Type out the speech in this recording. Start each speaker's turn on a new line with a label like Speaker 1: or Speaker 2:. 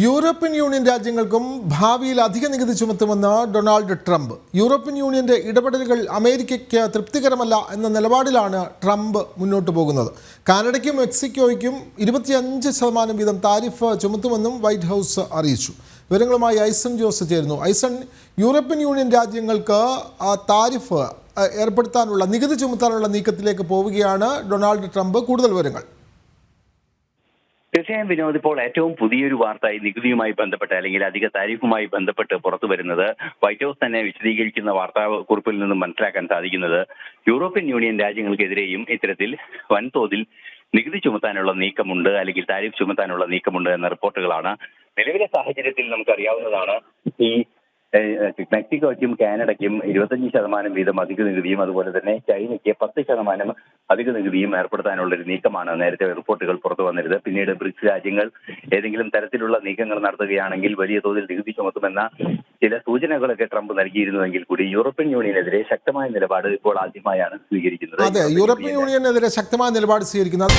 Speaker 1: European union രാജ്യങ്ങൾക്കും ഭാവിയിൽ അധിക നികുതി ചുമത്തുമെന്ന് ഡൊണാൾഡ് ട്രംപ്. യൂറോപ്യൻ യൂണിയന്റെ ഇടപെടലുകൾ അമേരിക്കയ്ക്ക് തൃപ്തികരമല്ല എന്ന നിലപാടിലാണ് ട്രംപ് മുന്നോട്ട് പോകുന്നത്. കാനഡയ്ക്കും മെക്സിക്കോയ്ക്കും ഇരുപത്തിയഞ്ച് ശതമാനം വീതം താരിഫ് ചുമത്തുമെന്നും വൈറ്റ് ഹൗസ് അറിയിച്ചു. വിവരങ്ങളുമായി ഐസൺ ജോസ് ചേരുന്നു. ഐസൺ യൂറോപ്യൻ യൂണിയൻ രാജ്യങ്ങൾക്ക് താരിഫ് ഏർപ്പെടുത്താനുള്ള നികുതി ചുമത്താനുള്ള നീക്കത്തിലേക്ക് പോവുകയാണ് ഡൊണാൾഡ് ട്രംപ്. കൂടുതൽ വിവരങ്ങൾ.
Speaker 2: തീർച്ചയായും വിനോദ് ഇപ്പോൾ ഏറ്റവും പുതിയൊരു വാർത്ത ഈ നികുതിയുമായി ബന്ധപ്പെട്ട് അല്ലെങ്കിൽ അധിക താരിഫുമായി ബന്ധപ്പെട്ട് പുറത്തു വരുന്നത് വൈറ്റ് ഹൗസ് തന്നെ വിശദീകരിക്കുന്ന വാർത്താക്കുറിപ്പിൽ നിന്നും മനസ്സിലാക്കാൻ സാധിക്കുന്നത് യൂറോപ്യൻ യൂണിയൻ രാജ്യങ്ങൾക്കെതിരെയും ഇത്തരത്തിൽ വൻതോതിൽ നികുതി ചുമത്താനുള്ള നീക്കമുണ്ട് അല്ലെങ്കിൽ താരിഫ് ചുമത്താനുള്ള നീക്കമുണ്ട് എന്ന റിപ്പോർട്ടുകളാണ് നിലവിലെ സാഹചര്യത്തിൽ നമുക്കറിയാവുന്നതാണ്. ഈ മെക്സിക്കോയ്ക്കും കാനഡയ്ക്കും ഇരുപത്തഞ്ച് ശതമാനം വീതം അധിക നികുതിയും അതുപോലെ തന്നെ ചൈനയ്ക്ക് പത്ത് ശതമാനം അധിക നികുതിയും ഏർപ്പെടുത്താനുള്ള ഒരു നീക്കമാണ് നേരത്തെ റിപ്പോർട്ടുകൾ പുറത്തു വന്നിരുന്നത്. പിന്നീട് ബ്രിക്സ് രാജ്യങ്ങൾ ഏതെങ്കിലും തരത്തിലുള്ള നീക്കങ്ങൾ നടത്തുകയാണെങ്കിൽ വലിയ തോതിൽ നികുതി ചുമത്തുമെന്ന ചില സൂചനകളൊക്കെ ട്രംപ് നൽകിയിരുന്നുവെങ്കിൽ കൂടി യൂറോപ്യൻ യൂണിയനെതിരെ ശക്തമായ നിലപാട് ഇപ്പോൾ ആദ്യമായാണ് സ്വീകരിക്കുന്നത്.
Speaker 1: അതെ യൂറോപ്യൻ യൂണിയനെതിരെ ശക്തമായ നിലപാട് സ്വീകരിക്കുന്നത്.